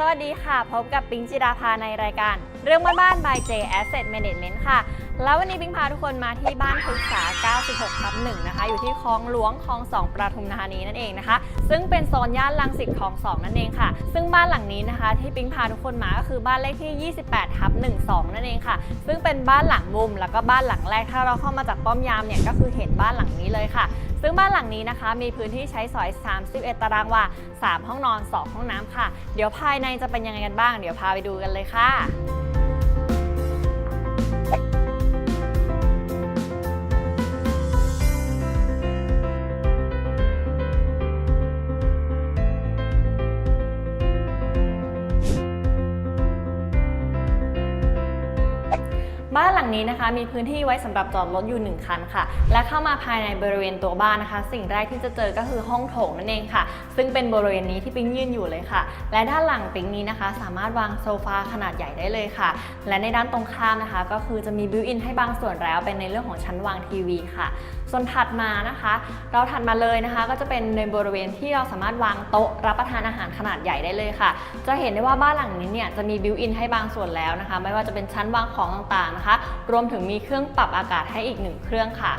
สวัสดีค่ะ พบกับปิงจิราภาในรายการ เรื่องบ้านบ้าน by J Asset Management ค่ะ แล้ววันนี้ปิงพาทุกคนมาที่บ้านพฤกษา 96ทับ1นะคะ อยู่ที่คลองหลวงคลอง 2ปทุมธานีนั่นเองนะคะ ซึ่งเป็นโซนย่านลังสิตคลอง 2 นั่นเองค่ะ ซึ่งบ้านหลังนี้นะคะ ที่ปิงพาทุกคนมาก็คือบ้านเลขที่ 28ทับ12 นั่นเองค่ะ ซึ่งเป็นบ้านหลังมุม แล้วก็บ้านหลังแรก ถ้าเราเข้ามาจากป้อมยามเนี่ยก็คือเห็นบ้านหลังนี้เลยค่ะซึ่งบ้านหลังนี้นะคะ มีพื้นที่ใช้สอย 31 ตารางวา 3 ห้องนอน 2 ห้องน้ำค่ะ เดี๋ยวภายในจะเป็นยังไงกันบ้าง เดี๋ยวพาไปดูกันเลยค่ะ บ้านหลังนี้นะคะมีพื้นที่ไว้สำหรับจอดรถอยู่ 1 คันค่ะ และเข้ามาภายในบริเวณตัวบ้านนะคะ สิ่งแรกที่จะเจอก็คือห้องโถงนั่นเองค่ะ ซึ่งเป็นบริเวณนี้ที่ปิ๊งยืนอยู่เลยค่ะ และด้านหลังปิ๊งนี้นะคะ สามารถวางโซฟาขนาดใหญ่ได้เลยค่ะ และในด้านตรงข้ามนะคะ ก็คือจะมีบิวอินให้บางส่วนแล้วเป็นในเรื่องของชั้นวางทีวีค่ะส่วนถัดมานะคะ เราถัดมาเลยนะคะ ก็จะเป็นในบริเวณที่เราสามารถวางโต๊ะรับประทานอาหารขนาดใหญ่ได้เลยค่ะ จะเห็นได้ว่าบ้านหลังนี้เนี่ยจะมีบิวอินให้บางส่วนแล้วนะคะ ไม่ว่าจะเป็นชั้นวางของต่างๆนะคะ รวมถึงมีเครื่องปรับอากาศให้อีกหนึ่งเครื่องค่ะ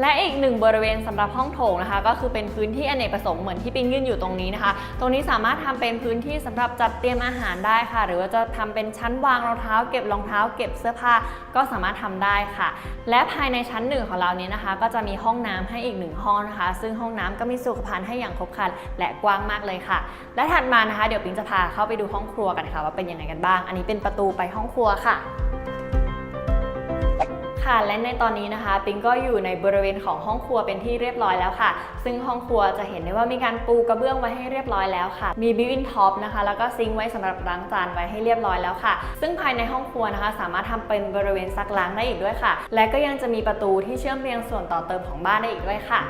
และอีกหนึ่งบริเวณสำหรับห้องโถงนะคะ ก็คือเป็นพื้นที่อเนกประสงค์เหมือนที่ปิงยื่นอยู่ตรงนี้นะคะ ตรงนี้สามารถทำเป็นพื้นที่สำหรับจัดเตรียมอาหารได้ค่ะ หรือว่าจะทำเป็นชั้นวางรองเท้า เก็บรองเท้า เก็บเสื้อผ้าก็สามารถทำได้ค่ะ และภายในชั้นหนึ่งของเรานี้นะคะ ก็จะมีห้องน้ำให้อีกหนึ่งห้องนะคะ ซึ่งห้องน้ำก็มีสุขภัณฑ์ให้อย่างครบครันและกว้างมากเลยค่ะ และถัดมานะคะ เดี๋ยวปิงจะพาเข้าไปดูห้องครัวกันค่ะ ว่าเป็นยังไงกันบ้าง อันนี้เป็นประตูไปห้องครัวค่ะ ค่ะ และในตอนนี้นะคะ ปิงก็อยู่ในบริเวณของห้องครัวเป็นที่เรียบร้อยแล้วค่ะ ซึ่งห้องครัวจะเห็นได้ว่ามีการปูกระเบื้องไว้ให้เรียบร้อยแล้วค่ะ มีบิวอินท็อปนะคะ แล้วก็ซิงค์ไว้สำหรับล้างจานไว้ให้เรียบร้อยแล้วค่ะ ซึ่งภายในห้องครัวนะคะ สามารถทำเป็นบริเวณซักล้างได้อีกด้วยค่ะ และก็ยังจะมีประตูที่เชื่อมเรียงส่วนต่อเติมของบ้านได้อีกด้วยค่ะ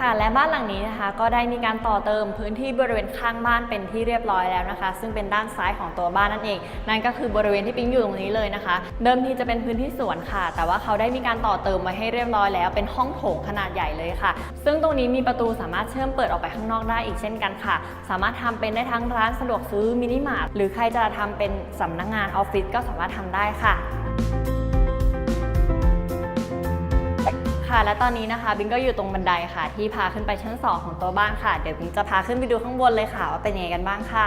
ค่ะและบ้านหลังนี้นะคะ ก็ได้มีการต่อเติมพื้นที่บริเวณข้างบ้านเป็นที่เรียบร้อยแล้วนะคะ ซึ่งเป็นด้านซ้ายของตัวบ้านนั่นเอง นั่นก็คือบริเวณที่ปิ๊งอยู่ตรงนี้เลยนะคะ เดิมทีจะเป็นพื้นที่สวนค่ะ แต่ว่าเขาได้มีการต่อเติมไว้ให้เรียบร้อยแล้ว เป็นห้องโถงขนาดใหญ่เลยค่ะ ซึ่งตรงนี้มีประตูสามารถเชื่อมเปิดออกไปข้างนอกได้อีกเช่นกันค่ะ สามารถทำเป็นได้ทั้งร้านสะดวกซื้อมินิมาร์ทหรือใครจะทำเป็นสำนักงานออฟฟิศก็สามารถทำได้ค่ะ ค่ะ และตอนนี้นะคะบิงก็อยู่ตรงบันไดค่ะ ที่พาขึ้นไปชั้น 2 ของตัวบ้านค่ะ เดี๋ยวบิงจะพาขึ้นไปดูข้างบนเลยค่ะ ว่าเป็นยังไงกันบ้างค่ะ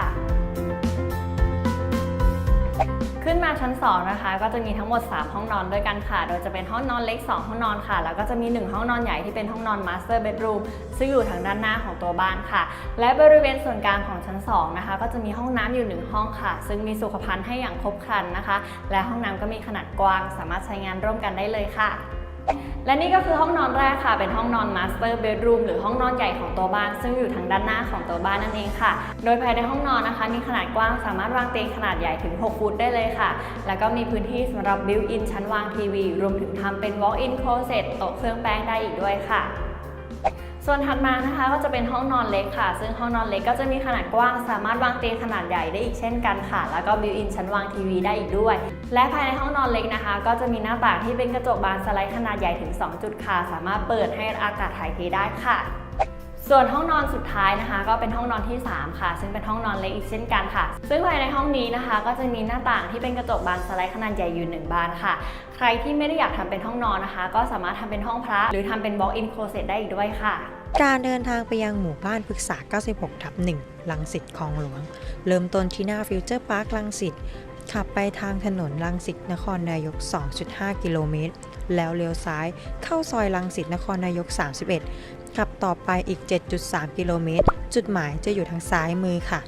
ขึ้นมาชั้น 2 นะคะ ก็จะมีทั้งหมด 3 ห้องนอนด้วยกันค่ะ โดยจะเป็นห้องนอนเล็ก 2 ห้องนอนค่ะ แล้วก็จะมี 1 ห้องนอนใหญ่ที่เป็นห้องนอน Master Bedroom ซึ่งอยู่ทางด้านหน้าของตัวบ้านค่ะ และบริเวณส่วนกลางของชั้น 2 นะคะ ก็จะมีห้องน้ำอยู่ 1 ห้องค่ะ ซึ่งมีสุขภัณฑ์ให้อย่างครบครันนะคะ และห้องน้ำก็มีขนาดกว้าง สามารถใช้งานร่วมกันได้เลยค่ะ และนี่ก็คือห้องนอนแรกค่ะ เป็นห้องนอนมาสเตอร์เบดรูมหรือห้องนอนใหญ่ของตัวบ้าน ซึ่งอยู่ทางด้านหน้าของตัวบ้านนั่นเองค่ะ โดยภายในห้องนอนนะคะ มีขนาดกว้างสามารถวางเตียงขนาดใหญ่ถึง 6 ฟุตได้เลยค่ะ แล้วก็มีพื้นที่สำหรับบิวอินชั้นวางทีวี รวมถึงทำเป็น walk-in closet โต๊ะเครื่องแป้งได้อีกด้วยค่ะ ส่วนถัดมานะคะก็จะเป็นห้องนอนเล็กค่ะ ซึ่งห้องนอนเล็กก็จะมีขนาดกว้าง สามารถวางเตียงขนาดใหญ่ได้อีกเช่นกันค่ะ แล้วก็บิวอินชั้นวางทีวีได้อีกด้วย และภายในห้องนอนเล็กนะคะ ก็จะมีหน้าต่างที่เป็นกระจกบานสไลด์ขนาดใหญ่ถึง 2 จุดค่ะ สามารถเปิดให้อากาศถ่ายเทได้ค่ะ ส่วนห้องนอนสุดท้ายนะคะ ก็เป็นห้องนอนที่ 3 ค่ะ ซึ่งเป็นห้องนอนเล็กอีกเช่นกันค่ะ ซึ่งภายในห้องนี้นะคะ ก็จะมีหน้าต่างที่เป็นกระจกบานสไลด์ขนาดใหญ่อยู่หนึ่งบานค่ะ ใครที่ไม่ได้อยากทำเป็นห้องนอนนะคะ ก็สามารถทำเป็นห้องพระ หรือทำเป็น walk-in closet ได้อีกด้วยค่ะ การเดินทางไปยังหมู่บ้านพฤกษา 96 ทับ1ลังสิตคลองหลวง เริ่มต้นที่หน้าฟิวเจอร์พาร์คลังสิตขับไปทางถนนลังสิตนครนายก 2.5 กิโลเมตร แล้วเลี้ยวซ้ายเข้าซอยลังสิตนครนายก 31 ขับต่อไปอีก 7.3 กิโลเมตร จุดหมายจะอยู่ทางซ้ายมือค่ะ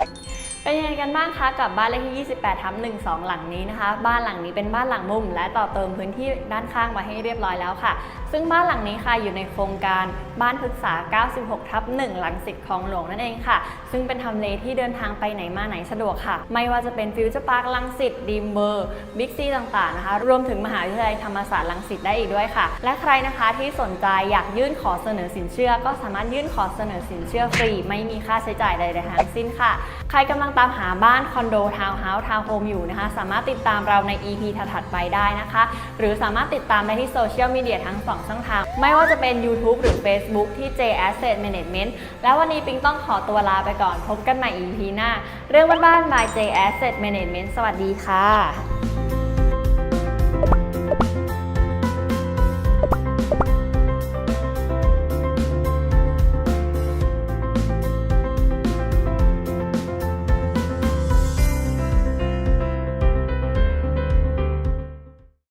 เป็นยังไงกันบ้างคะกับบ้านเลขที่ 28ทับ12 หลังนี้นะคะ บ้านหลังนี้เป็นบ้านหลังมุม และต่อเติมพื้นที่ด้านข้างมาให้เรียบร้อยแล้วค่ะ ซึ่งบ้านหลังนี้ค่ะอยู่ในโครงการบ้านพฤกษา 96ทับ1หลังสิทธิ์คลองหลวงนั่นเองค่ะ ซึ่งเป็นทำเลที่เดินทางไปไหนมาไหนสะดวกค่ะ ไม่ว่าจะเป็นฟิวเจอร์พาร์คลังสิตดีมเบอร์บิ๊กซีต่างๆนะคะ รวมถึงมหาวิทยาลัยธรรมศาสตร์ลังสิตได้อีกด้วยค่ะ และใครนะคะที่สนใจอยากยื่นขอเสนอสินเชื่อ ก็สามารถยื่นขอเสนอสินเชื่อฟรี ไม่มีค่าใช้จ่ายใดๆทั้งสิ้นค่ะ ใครกำลังตามหาบ้านคอนโดทาวน์เฮาส์ทาวน์โฮมอยู่นะคะ สามารถติดตามเราใน EP ถัดไปได้นะคะ หรือสามารถติดตามได้ที่โซเชียลมีเดียทั้ง 2 ช่องทาง ไม่ว่าจะเป็น YouTube หรือ Facebook ที่ J Asset Management แล้ววันนี้ปิงต้องขอตัวลาไปก่อน พบกันใหม่ EP หน้า เรื่องบ้านบ้าน by J Asset Management สวัสดีค่ะ